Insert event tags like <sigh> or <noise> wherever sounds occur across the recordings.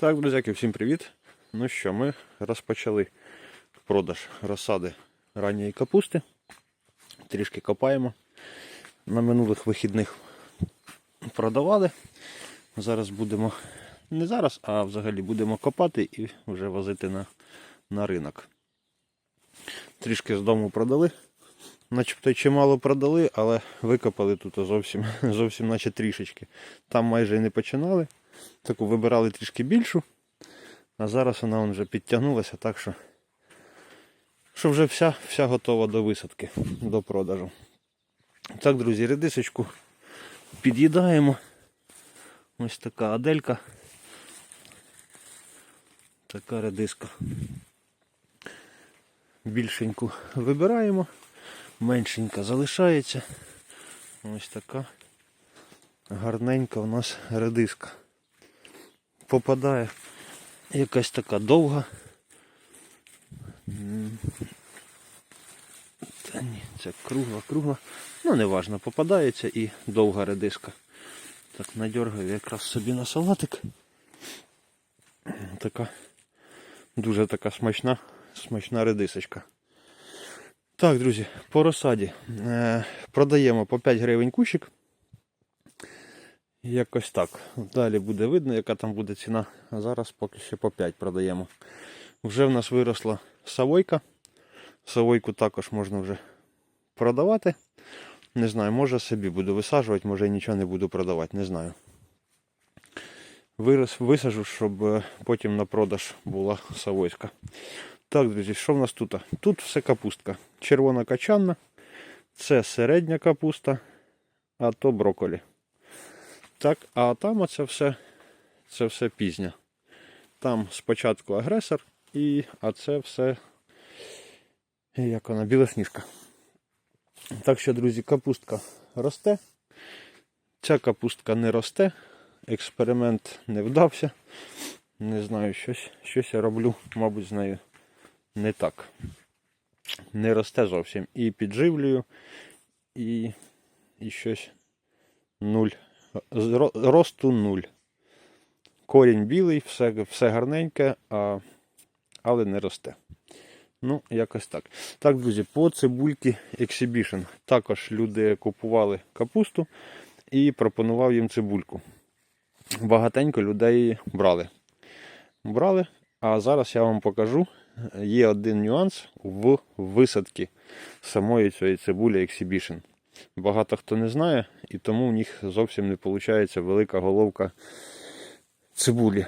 Так, друзяки, всім привіт. Ну що, ми розпочали продаж розсади ранньої капусти. Трішки копаємо. На минулих вихідних продавали. Зараз будемо, не зараз, а взагалі будемо копати і вже возити на, на ринок. Трішки з дому продали. Начебто чимало продали, але викопали тут зовсім, <laughs> зовсім наче трішечки. Там майже і не починали. Таку вибирали трішки більшу. А зараз вона вже підтягнулася, так що, що вже вся, вся готова до висадки, до продажу. Так, друзі, редисочку під'їдаємо. Ось така аделька. Така редиска. Більшеньку вибираємо, меншенька залишається. Ось така гарненька у нас редиска. Попадає якась така довга. Та ні, це кругла, кругла. Ну, не важно, попадається і довга редиска. Так, надергаю якраз собі на салатик. Така дуже така смачна, смачна редисочка. Так, друзі, по розсаді. Е, продаємо по 5 гривень кущик. Якось так. Далі буде видно, яка там буде ціна. А зараз поки ще по 5 продаємо. Вже в нас виросла савойка. Савойку також можна вже продавати. Не знаю, може собі буду висаджувати, може і нічого не буду продавати, не знаю. Вирос, висажу, щоб е, потім на продаж була савойська. Так, друзі, що в нас тут? Тут все капустка. Червона качанна, це середня капуста, а то брокколі. Так, а там оце все, це все пізня. Там спочатку агресор, і, а це все як вона, білосніжка. Так що, друзі, капустка росте. Ця капустка не росте. Експеримент не вдався. Не знаю, щось, щось я роблю, мабуть, з нею не так. Не росте зовсім. І підживлюю, і, і щось нуль. Росту нуль. Корінь білий, все, все гарненьке, а, але не росте. Ну, якось так. Так, друзі, по цибульки Exhibition. Також люди купували капусту і пропонував їм цибульку. Багатенько людей брали. Брали, а зараз я вам покажу. Є один нюанс в висадці самої цієї цибулі Exhibition. Багато хто не знає, і тому у них зовсім не виходить велика головка цибулі.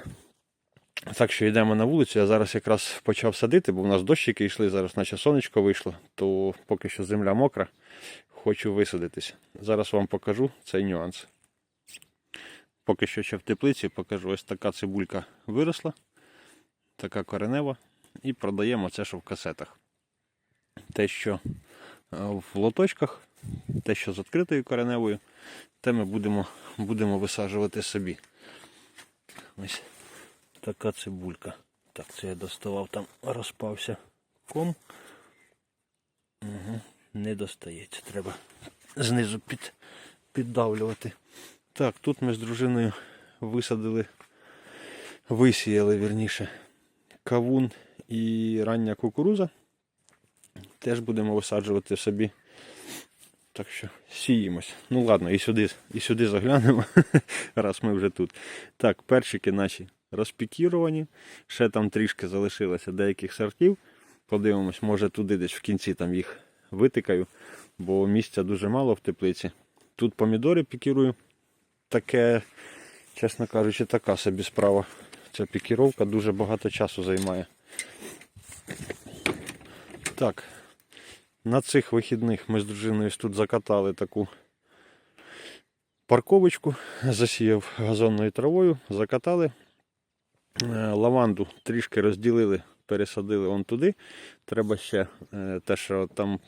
Так що йдемо на вулицю. Я зараз якраз почав садити, бо в нас дощики йшли, зараз наче сонечко вийшло, то поки що земля мокра, хочу висадитися. Зараз вам покажу цей нюанс. Поки що ще в теплиці покажу, ось така цибулька виросла, така коренева, і продаємо це, що в касетах. Те, що в лоточках, те, що з відкритою кореневою, те ми будемо, будемо висаджувати собі. Ось така цибулька. Так, це я доставав, там розпався ком. Угу, не достається, треба знизу під, піддавлювати. Так, тут ми з дружиною висадили, висіяли вірніше, кавун і рання кукуруза. Теж будемо висаджувати собі. Так що сіємось. Ну ладно, і сюди, і сюди заглянемо, <laughs> раз ми вже тут. Так, перчики наші розпікіровані. Ще там трішки залишилося деяких сортів. Подивимось, може туди десь в кінці там їх витикаю, бо місця дуже мало в теплиці. Тут помідори пікірую. Таке, чесно кажучи, така собі справа. Ця пікіровка дуже багато часу займає. Так, на цих вихідних ми з дружиною тут закатали таку парковочку, засіяв газонною травою, закатали. Е, Лаванду трішки розділили, пересадили он туди. Треба ще е, те, що там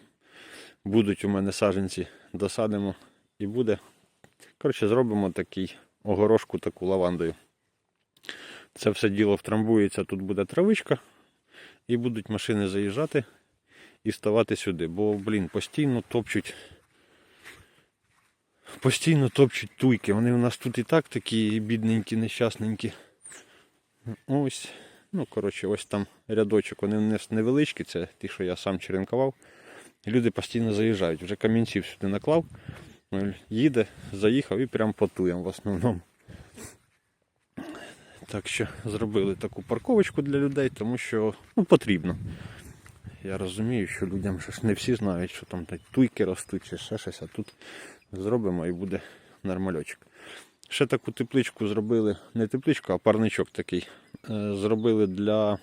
будуть у мене саженці, досадимо і буде. Коротше, зробимо такий огорошку таку лавандою. Це все діло втрамбується, тут буде травичка, і будуть машини заїжджати і ставати сюди. Бо, блін, постійно топчуть. Постійно топчуть туйки. Вони у нас тут і так такі бідненькі, нещасненькі. Ось. Ну, коротше, ось там рядочок, вони не невеличкі, це ті, що я сам черенкував. Люди постійно заїжджають. Вже камінців сюди наклав. Ну, Їде, заїхав і прям потуєм в основному. Так що зробили таку парковочку для людей, тому що ну, потрібно. Я розумію, що людям ж не всі знають, що там туйки ростуть чи ще щось, а тут зробимо і буде нормальочок. Ще таку тепличку зробили, не тепличку, а парничок такий. Е, Зробили для.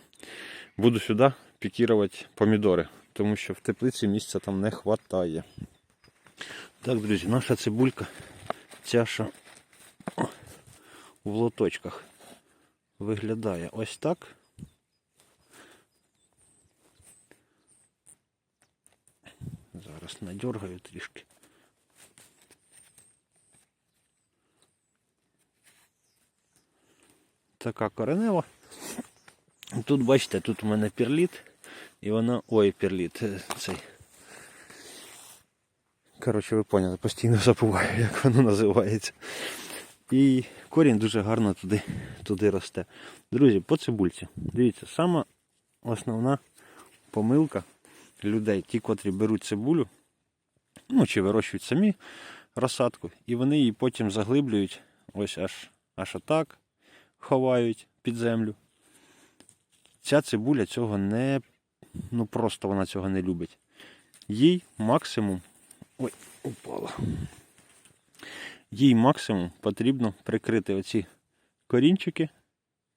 Буду сюди пікірувати помідори, тому що в теплиці місця там не вистачає. Так, друзі, наша цибулька, ця в лоточках виглядає ось так. Зараз надергаю трішки. Така коренева. Тут, бачите, тут у мене перліт. І вона. Ой, перліт. е, Цей. Коротше, ви поняли, постійно забуваю, як воно називається. І корінь дуже гарно туди, туди росте. Друзі, по цибульці. Дивіться, сама основна помилка людей, ті, котрі беруть цибулю, ну чи вирощують самі розсадку, і вони її потім заглиблюють ось аж, аж отак, ховають під землю. Ця цибуля цього не, ну просто вона цього не любить. Їй максимум. Ой, упала. Їй максимум потрібно прикрити оці корінчики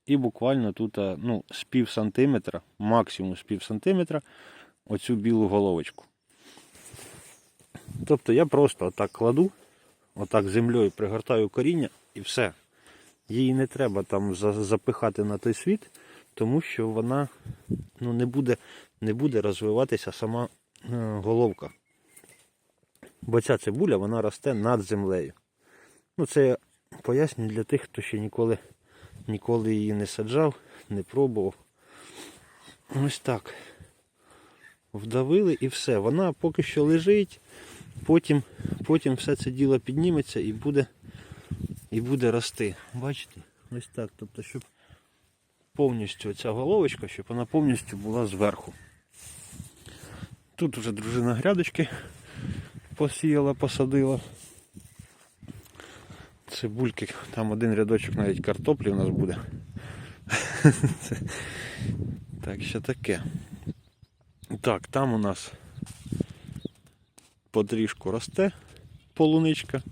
і буквально тут ну, з пів сантиметра, максимум з пів сантиметра, оцю білу головочку. Тобто я просто отак кладу, отак землею пригортаю коріння і все. Її не треба там запихати на той світ, тому що вона ну, не, буде, не буде розвиватися сама е, головка. Бо ця цибуля вона росте над землею. Ну, це я пояснюю для тих, хто ще ніколи, ніколи її не саджав, не пробував. Ось так. Вдавили і все. Вона поки що лежить, потім, потім все це діло підніметься і буде, і буде рости. Бачите? Ось так. Тобто, щоб повністю ця головочка, щоб вона повністю була зверху. Тут вже дружина грядочки посіяла, посадила. Цибульки, там один рядочок навіть картоплі у нас буде. <laughs> Так що таке. Так, там у нас подріжку росте полуничка.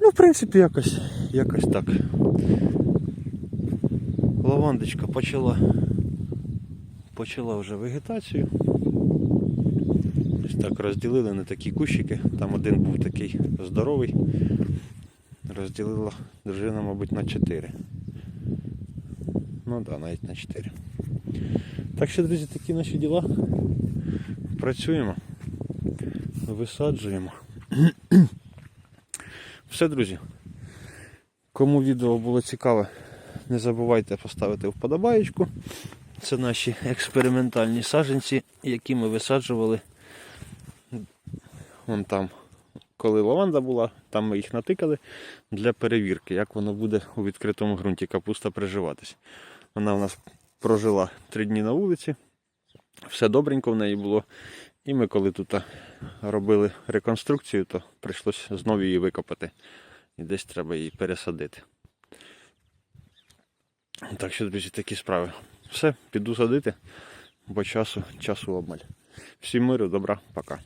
Ну, в принципі, якось, якось так. Лавандочка почала, почала вже вегетацію. Ось так розділили на такі кущики. Там один був такий здоровий. Розділила дружина, мабуть, на 4. Ну так, да, навіть на 4. Так що, друзі, такі наші діла. Працюємо, висаджуємо. <clears throat> Все, друзі. Кому відео було цікаве, не забувайте поставити вподобаєчку. Це наші експериментальні саджанці, які ми висаджували. Вон там, коли лаванда була, там ми їх натикали для перевірки, як воно буде у відкритому ґрунті капуста приживатись. Вона у нас прожила три дні на вулиці, все добренько в неї було. І ми, коли тут робили реконструкцію, то прийшлося знову її викопати. І десь треба її пересадити. Так що, друзі, такі справи. Все, піду садити, бо часу, часу обмаль. Всім миру, добра, пока.